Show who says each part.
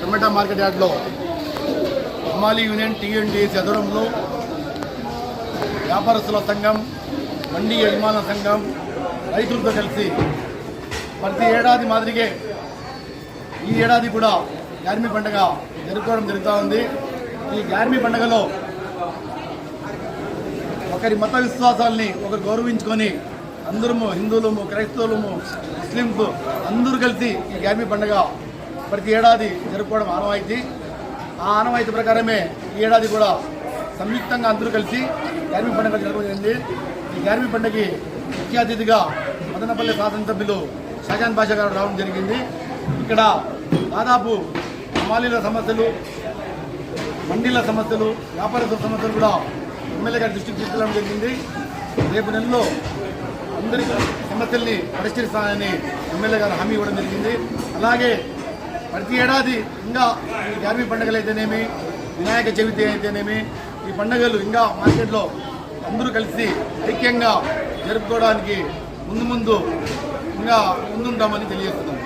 Speaker 1: టమాటా market యార్డ్లో హమాలి union TNT చదరంలో వ్యాపారస్తుల సంఘం మండి యజమాన సంఘం రైతులతో కలిసి ప్రతి ఏడాది మాదిరిగే ఈ ఏడాది కూడా గార్మి పండుగ జరుపుకోవడం జరుగుతూ ఉంది. ఈ గార్మి పండుగలో ఒకరి మత విశ్వాసాల్ని ఒకరు గౌరవించుకొని అందరము హిందువులము క్రైస్తవులము ముస్లింస్ అందరూ కలిసి ఈ గార్మి పండుగ ప్రతి ఏడాది జరుపుకోవడం ఆనవాయితీ. ఆ ఆనవాయితీ ప్రకారమే ఈ ఏడాది కూడా సంయుక్తంగా అందరూ కలిసి గార్మి పండుగ జరగడం జరిగింది. ఈ గార్మి పండుగకి ముఖ్య అతిథిగా మదనపల్లి శాసనసభ్యులు షాజాన్ బాషా గారు రావడం జరిగింది. ఇక్కడ దాదాపు హమాలీల సమస్యలు మండీల సమస్యలు వ్యాపారస్తుల సమస్యలు కూడా ఎమ్మెల్యే గారి దృష్టికి తీసుకెళ్ళడం జరిగింది. రేపు నెలలో అందరి సమస్యల్ని పరిష్కరిస్తానని ఎమ్మెల్యే గారు హామీ ఇవ్వడం జరిగింది. అలాగే ప్రతి ఏడాది ఇంకా ఈ పండుగలు అయితేనేమి వినాయక చవితి అయితేనేమి ఈ పండుగలు ఇంకా మార్కెట్లో అందరూ కలిసి ఐక్యంగా జరుపుకోవడానికి ముందు ముందు ఇంకా ముందుంటామని తెలియజేస్తున్నాం.